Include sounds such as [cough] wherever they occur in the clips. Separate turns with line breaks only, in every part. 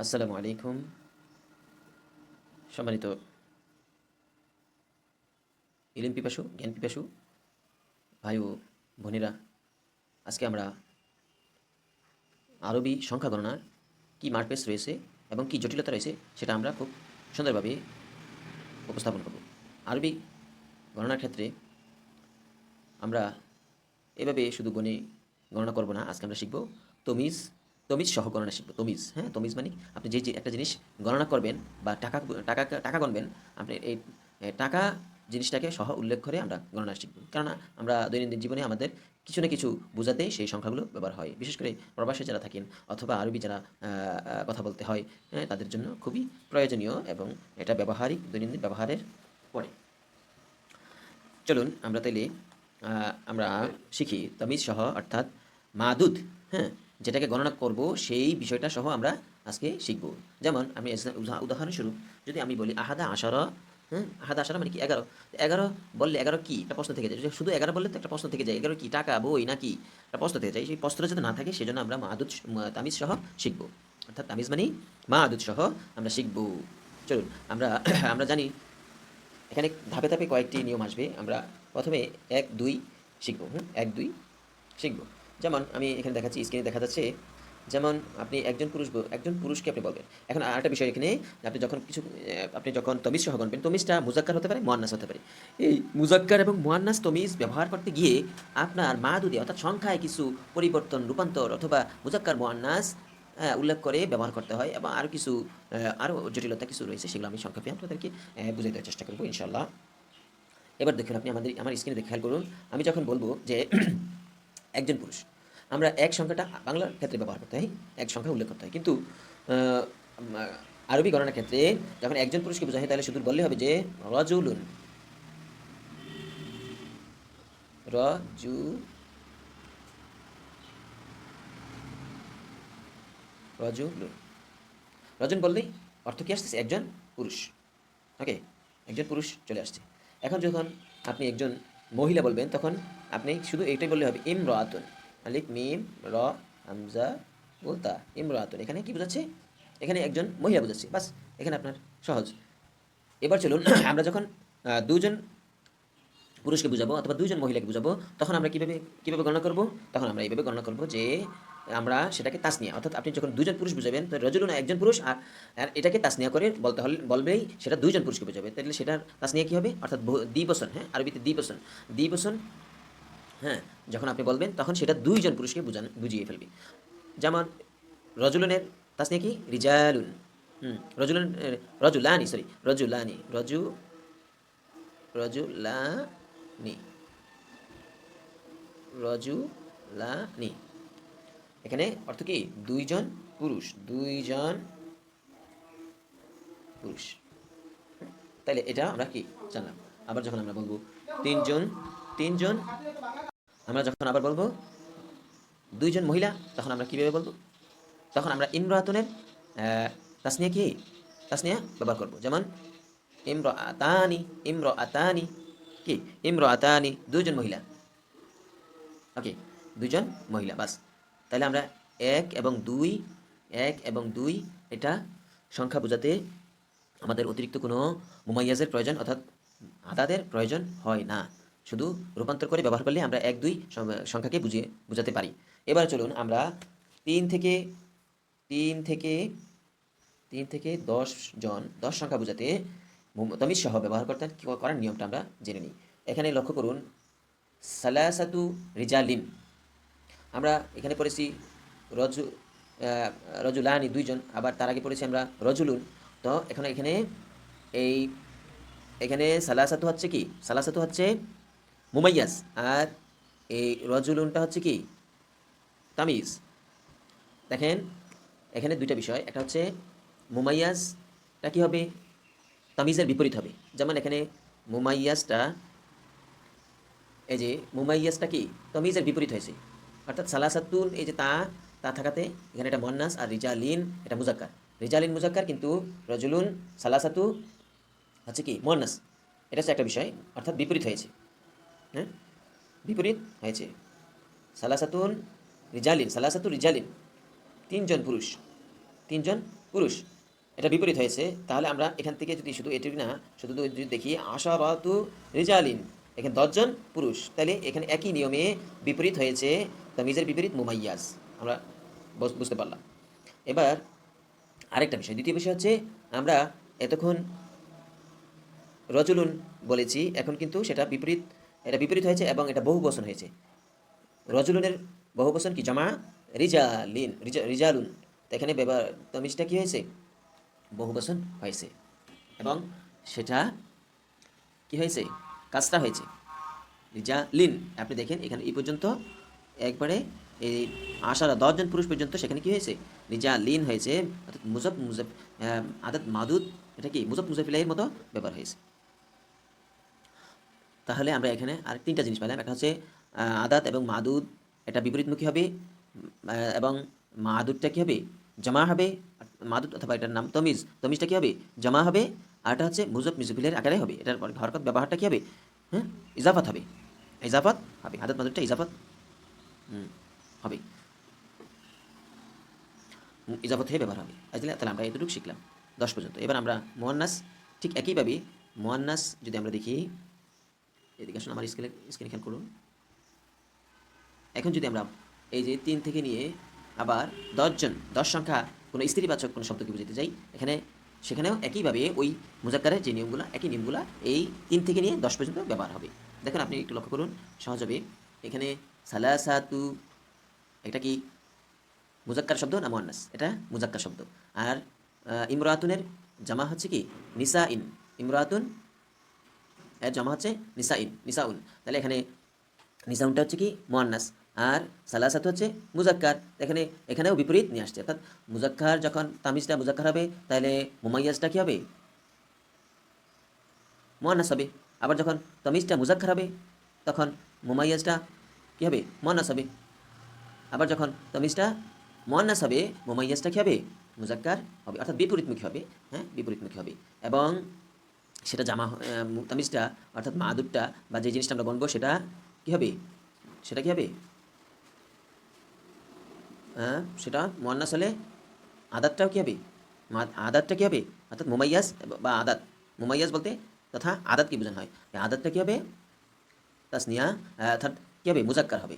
আসসালামু আলাইকুম। সম্মানিত ইলিম পিপাসু, জ্ঞান পিপাসু ভাই ও বোনেরা, আজকে আমরা আরবি সংখ্যা গণনার কী মারপেস রয়েছে এবং কী জটিলতা রয়েছে সেটা আমরা খুব সুন্দরভাবে উপস্থাপন করব। আরবি গণনার ক্ষেত্রে আমরা এভাবে শুধু গণে গণনা করব না, আজকে আমরা শিখব তমিজ তমিজ সহ গণনা শিখব। তমিজ হ্যাঁ? তমিজ মানে আপনি যে যে একটা জিনিস গণনা করবেন বা টাকা টাকা টাকা গণবেন আপনি এই টাকা জিনিসটাকে সহ উল্লেখ করে আমরা গণনা শিখব। কেননা আমরা দৈনন্দিন জীবনে আমাদের কিছু না কিছু বোঝাতে সেই সংখ্যাগুলো ব্যবহার হয়। বিশেষ করে প্রবাসে যারা থাকেন অথবা আরবি যারা কথা বলতে হয় হ্যাঁ, তাদের জন্য খুবই প্রয়োজনীয় এবং এটা ব্যবহারিক দৈনন্দিন ব্যবহারের পরে। চলুন আমরা তাইলে আমরা শিখি। তমিজ সহ অর্থাৎ মাদুদ হ্যাঁ? যেটাকে গণনা করব, সেই বিষয়টা সহ আমরা আজকে শিখব। যেমন আমি উদাহরণস্বরূপ যদি আমি বলি, আহাদা আশারা হ্যাঁ আহাদা আশারা মানে কি? এগারো। এগারো বললে এগারো কি? একটা প্রশ্ন থেকে যায়। শুধু এগারো বললে তো একটা প্রশ্ন থেকে যায়। এগারো কি? টাকা, বই নাকি? একটা প্রশ্ন থেকে যায়। সেই প্রশ্নটা যাতে না থাকে, সেজন্য আমরা মাদুদ স- মা- তামিজ সহ শিখব। অর্থাৎ তামিজ মানে মাদুদ সহ আমরা শিখব। চলুন, আমরা [coughs] আমরা জানি, এখানে ধাপে ধাপে কয়েকটি নিয়ম আসবে। আমরা প্রথমে এক, দুই শিখব, হুম? এক, দুই শিখব। যেমন আমি এখানে দেখাচ্ছি স্ক্রিনে দেখা যাচ্ছে, যেমন আপনি একজন পুরুষ একজন পুরুষকে আপনি বলবেন। এখন আর একটা বিষয় এখানে, আপনি যখন কিছু আপনি যখন তমিজ সহ গণবেন, তমিজটা মুজাক্কার হতে পারে, মোয়ান্নাস হতে পারে। এই মুজাক্কার এবং মোয়ান্নাস তমিজ ব্যবহার করতে গিয়ে আপনার মা দুদি অর্থাৎ সংখ্যায় কিছু পরিবর্তন, রূপান্তর অথবা মুজাক্কার, মোয়ান্নাস উল্লেখ করে ব্যবহার করতে হয় এবং আরও কিছু আরও জটিলতা কিছু রয়েছে, সেগুলো আমি সংক্ষেপে আপনাদেরকে বুঝিয়ে দেওয়ার চেষ্টা করব ইনশাল্লাহ এবার দেখুন আপনি আমাদের, আমার স্ক্রিনে খেয়াল করুন, আমি যখন বলব যে একজন পুরুষ। আমরা এক সংখ্যাটা বাংলার ক্ষেত্রে ব্যবহার করতে হয়, এক সংখ্যা উল্লেখ করতে হয়। কিন্তু আরবি গণনার ক্ষেত্রে যখন একজন পুরুষকে বোঝা হয় তাহলে শুধু বললে হবে যে রজুলুন। রজু রজন বললেই অর্থ কি আসতেছে? একজন পুরুষ। ওকে একজন পুরুষ চলে আসছে। এখন যখন আপনি একজন মহিলা বলবেন, তখন আপনি শুধু এটাই বললে হবে ইম রাতুন আলিফ, মিম, র, হামজা বলতা ইম রাতুন এখানে কি বোঝাচ্ছে? এখানে একজন মহিলা বোঝাচ্ছে, বাস, এখানে আপনার সহজ। এবার চলুন, [clears throat] আমরা যখন দুজন পুরুষকে বুঝাবো অথবা দুইজন মহিলাকে বুঝাবো, তখন আমরা কীভাবে কীভাবে গণনা করব? তখন আমরা এইভাবে গণনা করব যে, আমরা সেটাকে তাসনিয়া, অর্থাৎ আপনি যখন দুজন পুরুষ বুঝাবেন রজুলুন একজন পুরুষ, আর আর এটাকে তাসনিয়া করে বলতে হলে, বলবেই সেটা দুইজন পুরুষকে বুঝাবে। তাহলে সেটার তাসনিয়া কী হবে? অর্থাৎ দ্বিবচন হ্যাঁ? আরবিতে দ্বিবচন দ্বিবচন হ্যাঁ যখন আপনি বলবেন, তখন সেটা দুইজন পুরুষকে বুঝান, বুঝিয়ে ফেলবে। যেমন রজুলনের তাসনিয়া কি? রিজালুন। হুম, রজুলন রজুলানি সরি রজুলানি, রজু, রজুলানি। রজুলানি। এখানে অর্থ কি? দুইজন পুরুষ দুইজন পুরুষ। তাইলে এটা আমরা কি জানলাম? আবার যখন আমরা বলব, তিনজন তিনজন আমরা যখন আবার বলব দুইজন মহিলা, তখন আমরা কীভাবে বলব? তখন আমরা ইমরাতুনের তাসনিয়া কি? তাসনিয়া ব্যবহার করব। যেমন ইমর আতানি ইমর আতানি কি? ইমর আতানি দুইজন মহিলা। ওকে দুজন মহিলা, বাস। তাহলে আমরা এক এবং দুই, এক এবং দুই, এটা সংখ্যা বোঝাতে আমাদের অতিরিক্ত কোনো মুমাইয়াজের প্রয়োজন, অর্থাৎ আদাদের প্রয়োজন হয় না। শুধু রূপান্তর করে ব্যবহার করলে আমরা এক, দুই সংখ্যাকে বুঝিয়ে বোঝাতে পারি। এবার চলুন আমরা তিন থেকে তিন থেকে তিন থেকে দশ জন, দশ সংখ্যা বোঝাতে তমিজ সহ ব্যবহার করতে করার নিয়মটা আমরা জেনে নিই। এখানে লক্ষ্য করুন, সালাসাতু রিজালিন। আমরা এখানে পড়েছি রজু রজুলানি দুইজন, আবার তার আগে পড়েছি আমরা রজুলুন। তো এখন এখানে এই, এখানে সালাসাতু হচ্ছে কি? সালাসাতু হচ্ছে মুমাইয়াস আর এই রজুলুনটা হচ্ছে কি? তামিজ। দেখেন, এখানে দুইটা বিষয়। একটা হচ্ছে মুমাইয়াজটা কি হবে? তামিজের বিপরীত হবে। যেমন এখানে মুমাইয়াজটা, এই যে মুমাইয়াজটা কি? তামিজের বিপরীত হয়েছে। অর্থাৎ সালাসাতুন, এই যে তা তা থাকাতে এখানে এটা মন্নাস আর রিজালিন, এটা মুজাক্কার। রিজালিন, মুজাক্কার কিন্তু রজুলুন, সালাসাতু হচ্ছে কি? মন্নাস এটা হচ্ছে একটা বিষয়। অর্থাৎ বিপরীত হয়েছে। হ্যাঁ? বিপরীত হয়েছে। সালাসাতুন রিজালিন, সালাসাতু রিজালিন। তিনজন পুরুষ তিনজন পুরুষ। এটা বিপরীত হয়েছে। তাহলে আমরা এখান থেকে যদি শুধু এটি না, শুধু যদি দেখি আশা রাতু রিজালিন, এখানে দশজন পুরুষ। তাহলে এখানে একই নিয়মে বিপরীত হয়েছে তামিজের বিপরীত মুমাইয়াজ। আমরা বুঝতে পারলাম। এবার আরেকটা বিষয়, দ্বিতীয় বিষয় হচ্ছে, আমরা এতক্ষণ রজুলুন বলেছি, এখন কিন্তু সেটা বিপরীত এটা বিপরীত হয়েছে এবং এটা বহু বসন হয়েছে। রজুলুনের বহু বচন কি? জমা রিজালিন, রিজা রিজালুন। এখানে ব্যবহার তমিজটা কি হয়েছে? বহু বসন হয়েছে। এবং সেটা কি হয়েছে? কাজটা হয়েছে। রিজালিন। আপনি দেখেন, এখানে এই পর্যন্ত একবারে এই আশারা দশজন পুরুষ পর্যন্ত সেখানে কি হয়েছে? রিজা লিন হয়েছে। অর্থাৎ মুজব মুজব আদাত মাদুদ, এটা কি? মুজব মুজফিলাইয়ের মতো ব্যবহার হয়েছে। তাহলে আমরা এখানে আর তিনটা জিনিস পেলাম একটা হচ্ছে আদাত এবং মাদুদ, এটা বিপরীতমুখী হবে এবং মাদুদটা কী হবে? জমা হবে মাদুদ অথবা এটার নাম তমিজ, তমিজটা কী হবে? জমা হবে, আর এটা হচ্ছে মুজব মিজফিলের আকারে হবে। এটার হরকত ব্যবহারটা কী হবে? হ্যাঁ ইজাফত হবে। ইজাফত হবে, আদাত মাদুদটা ইজাফত হবে। ইজাফত হয়ে ব্যবহার হবে। আসলে তাহলে আমরা এতটুকু শিখলাম। দশ পর্যন্ত। এবার আমরা মোয়ান্নাস ঠিক একইভাবে মোয়ান্নাস যদি আমরা দেখি এদিকে আসুন, আমার স্কেলে স্ক্রিনে খেয়াল করুন। এখন যদি আমরা এই যে তিন থেকে নিয়ে আবার দশজন, দশ সংখ্যা কোনো স্ত্রীবাচক কোনো শব্দকে বুঝাতে যাই এখানে, সেখানেও একইভাবে ওই মুজাক্কারের যে নিয়মগুলো, একই নিয়মগুলো এই তিন থেকে নিয়ে দশ পর্যন্ত ব্যবহার হবে। দেখুন, আপনি একটু লক্ষ্য করুন, সহজ হবে। এখানে সালাসাতু, এটা কি মুজাক্কার শব্দ না মোয়ান্নাস? এটা মুজাক্কার শব্দ। আর ইমরাতুনের জামা হচ্ছে কি? নিসা ইন ইমরাতুন এর জমা হচ্ছে নিসাইন, নিসাউন। তাহলে এখানে নিসাউনটা হচ্ছে কি? মোয়ান্নাস। আর সালাসাত হচ্ছে মুজাক্কার। এখানে, এখানেও বিপরীত নিয়ে আসছে। অর্থাৎ মুজাক্কার যখন তামিজটা মুজাক্কার হবে, তাহলে মুমাইয়াজটা কি হবে? মোয়ান্নাস হবে। আবার যখন তামিজটা মুজাক্কার হবে, তখন মুমাইয়াজটা কি হবে? মোয়ান্নাস হবে। আবার যখন তামিজটা মোয়ান্নাস হবে, মুমাইয়াজটা কি হবে? মুজাক্কার হবে। অর্থাৎ বিপরীতমুখী হবে। হ্যাঁ বিপরীতমুখী হবে। এবং সেটা জামা হ- আহ, মু- তামিজটা অর্থাৎ মাদুরটা বা যে জিনিসটা আমরা বলব সেটা কি হবে? সেটা কি হবে? হ্যাঁ সেটা মোয়ান্নাস হলে আদাতটাও কী হবে? আদাতটা কি হবে? অর্থাৎ মুমাইয়াজ বা আদাত। মুমাইয়াজ বলতে তথা আদাত কি বোঝানো হয়? আদাতটা কি হবে? তাসনিয়া অর্থাৎ কি হবে? মুজাক্কার হবে।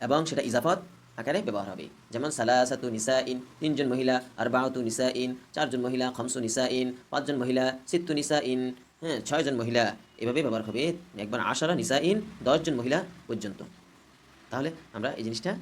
এবং সেটা ইজাফত আকারে ব্যবহার হবে। যেমন সালাসাতু নিসা ইন তিনজন মহিলা আর বাহাতু নিসা ইন চারজন মহিলা, খমসু নিসা ইন পাঁচজন মহিলা, সিত্তু নিসা ইন হ্যাঁ ছয়জন মহিলা। এভাবে ব্যবহার হবে। একবার আশারা নিসা ইন দশজন মহিলা পর্যন্ত। তাহলে আমরা এই জিনিসটা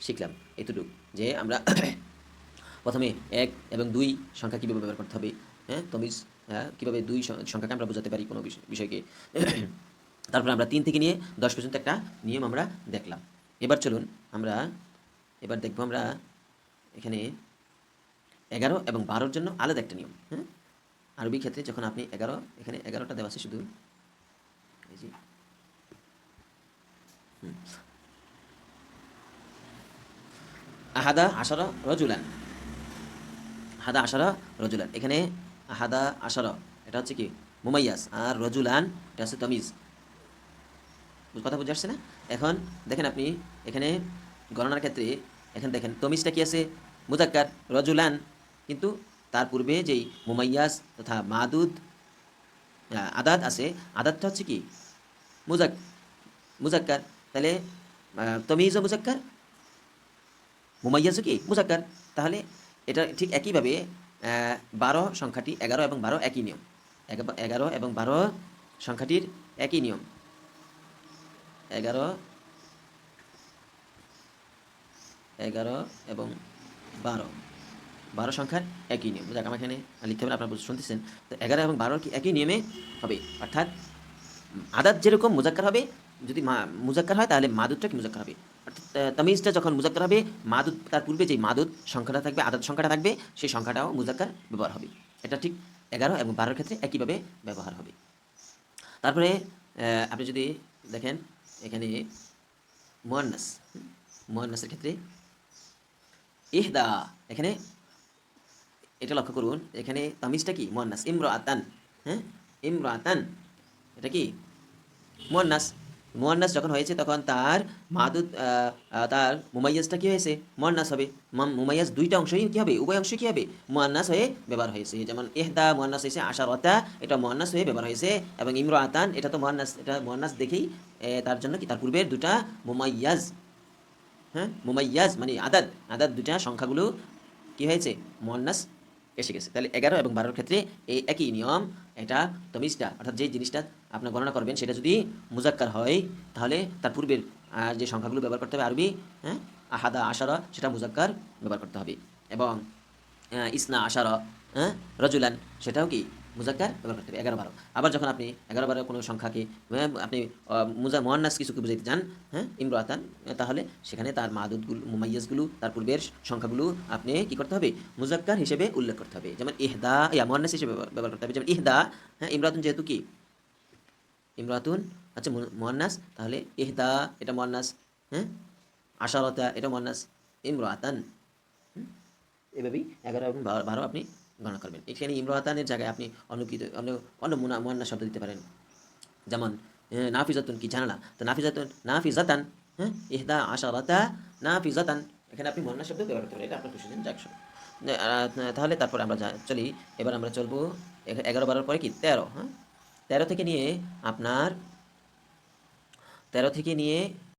শিখলাম এতটুকু। যে আমরা [coughs] প্রথমে এক এবং দুই সংখ্যা কীভাবে ব্যবহার করতে হবে হ্যাঁ তমিজ কীভাবে দুই সংখ্যাকে আমরা বোঝাতে পারি কোনো বিষয়- বিষয়কে। [coughs] তারপর আমরা তিন থেকে নিয়ে দশ পর্যন্ত একটা নিয়ম আমরা দেখলাম। এবার চলুন আমরা, এবার দেখব আমরা এখানে এগারো এবং বারোর জন্য আলাদা একটা নিয়ম হ্যাঁ? আরবি ক্ষেত্রে যখন আপনি এগারো, এখানে এগারোটা দেওয়া আছে শুধু। এই আহাদা আশারা রজুলান। আহাদা আশারা রজুলান। এখানে আহাদা আশারা, এটা হচ্ছে কি? মুমাইয়াস। আর রজুলান, এটা হচ্ছে তমিজ। কথা বুঝে আসছে না? এখন দেখেন আপনি এখানে গণনার ক্ষেত্রে এখানে দেখেন তমিজটা কি আছে? মুজাক্কার রজুলান। কিন্তু তার পূর্বে যেই মুমাইয়াস তথা মাদুদ আদাত আছে আদাতটা হচ্ছে কি? মুজাক মুজাক্কার। তাহলে আহ, তমিজও মুজাক্কার? মুমাইয়াজও কি? মুজাক্কার। তাহলে এটা ঠিক একইভাবে বারো সংখ্যাটি এগারো এবং বারো একই নিয়ম। এগারো এবং বারো সংখ্যাটির একই নিয়ম। এগারো এগারো এবং বারো। বারো সংখ্যার একই নিয়ম। যাক আমার এখানে লিখতে হবে আপনারা শুনতেছেন। তো এগারো এবং বারো কি একই নিয়মে হবে? অর্থাৎ আদাত যেরকম মুজাক্কার হবে, যদি মা- মুজাক্কার হয়, তাহলে মাদুদটা কি মুজাক্কার হবে? অর্থাৎ তামিজটা যখন মুজাক্কার হবে, মাদুদ, তার পূর্বে যে মাদুদ সংখ্যাটা থাকবে, আদাত সংখ্যাটা থাকবে, সেই সংখ্যাটাও মুজাক্কার ব্যবহার হবে। এটা ঠিক এগারো এবং বারোর ক্ষেত্রে একইভাবে ব্যবহার হবে। তারপরে আপনি যদি দেখেন, এখানে মোয়ান্নাস মোয়ান্নাসের ক্ষেত্রে ইহদা এখানে এটা লক্ষ্য করুন এখানে তামিজটা কি? মোয়ান্নাস ইমরাতান হ্যাঁ? ইমরাতান এটা কি? মোয়ান্নাস। মুয়ান্নাস যখন হয়েছে তখন তার আহ, তার মুমাইয়াজটা কি হয়েছে? মুয়ান্নাস হবে। মাম- মুমাইয়াজ দুইটা অংশই কি হবে? উভয় অংশই কি হবে? মুয়ান্নাস হয়ে ব্যবহার হয়েছে। যেমন এহদা মুয়ান্নাস হয়েছে আশার আশারতা এটা মুয়ান্নাস হয়ে ব্যবহার হয়েছে। এবং ইমরো আতান এটা তো মুয়ান্নাস এটা মুয়ান্নাস দেখেই তার জন্য কি? তার পূর্বের দুটা মুমাইয়াজ। হ্যাঁ? মুমাইয়াজ মানে আদাদ। আদাদ দুটা সংখ্যাগুলো কি হয়েছে? মুয়ান্নাস এসে গেছে। তাহলে এগারো এবং বারোর ক্ষেত্রে এই একই নিয়ম। এটা তমিজটা, অর্থাৎ যে জিনিসটা আপনার গণনা করবেন, সেটা যদি মুজাক্কার হয়, তাহলে তার পূর্বের যে সংখ্যাগুলো ব্যবহার করতে হবে আরবি হ্যাঁ? আহাদা আশারা, সেটা মুজাক্কার ব্যবহার করতে হবে। এবং ইসনা আশারা হ্যাঁ? রজুলান, সেটাও কি মুজাক্কার ব্যবহার করতে হবে এগারো বারো। আবার যখন আপনি এগারো বারো কোনো সংখ্যাকে হ্যাঁ, আপনি মুজা মোহান্নাস কিছুকে বুঝাইতে চান হ্যাঁ ইমরাতান তাহলে সেখানে তার মাদুদগুলো মুমাইয়াজগুলো তার পূর্বের সংখ্যাগুলো আপনি কী করতে হবে? মুজাক্কার হিসেবে উল্লেখ করতে হবে। যেমন ইহদা ইয়া মোহান্নাস হিসেবে ব্যবহার- করতে হবে। যেমন ইহদা হ্যাঁ ইমরাতুন যেহেতু কি? ইমরাতুন আচ্ছা মোহান্নাস তাহলে ইহদা এটা মোহান্নাস হ্যাঁ আশারতা এটা মোহান্নাস ইমরাতান। এভাবেই এগারো এবং বারো আপনি গণনা করবেন। এখানে ইমরাতানের জায়গায় আপনি অন্য কি অন্য অন্য মুনা, মুয়ান্না শব্দ দিতে পারেন। যেমন নাফিজাতুন কি জানালা? তো নাফিজাতুন, নাফিজাতান হ্যাঁ ইহদা আশারাতা নাফিজাতান। এখানে আপনি মুয়ান্না শব্দ ব্যবহার করতে পারেন, এটা আপনার খুশি দিন যাক তাহলে তারপর আমরা চলি, এবার আমরা চলবো এগ- এগারো বারোর পরে কি? তেরো হ্যাঁ? তেরো থেকে নিয়ে আপনার, তেরো থেকে নিয়ে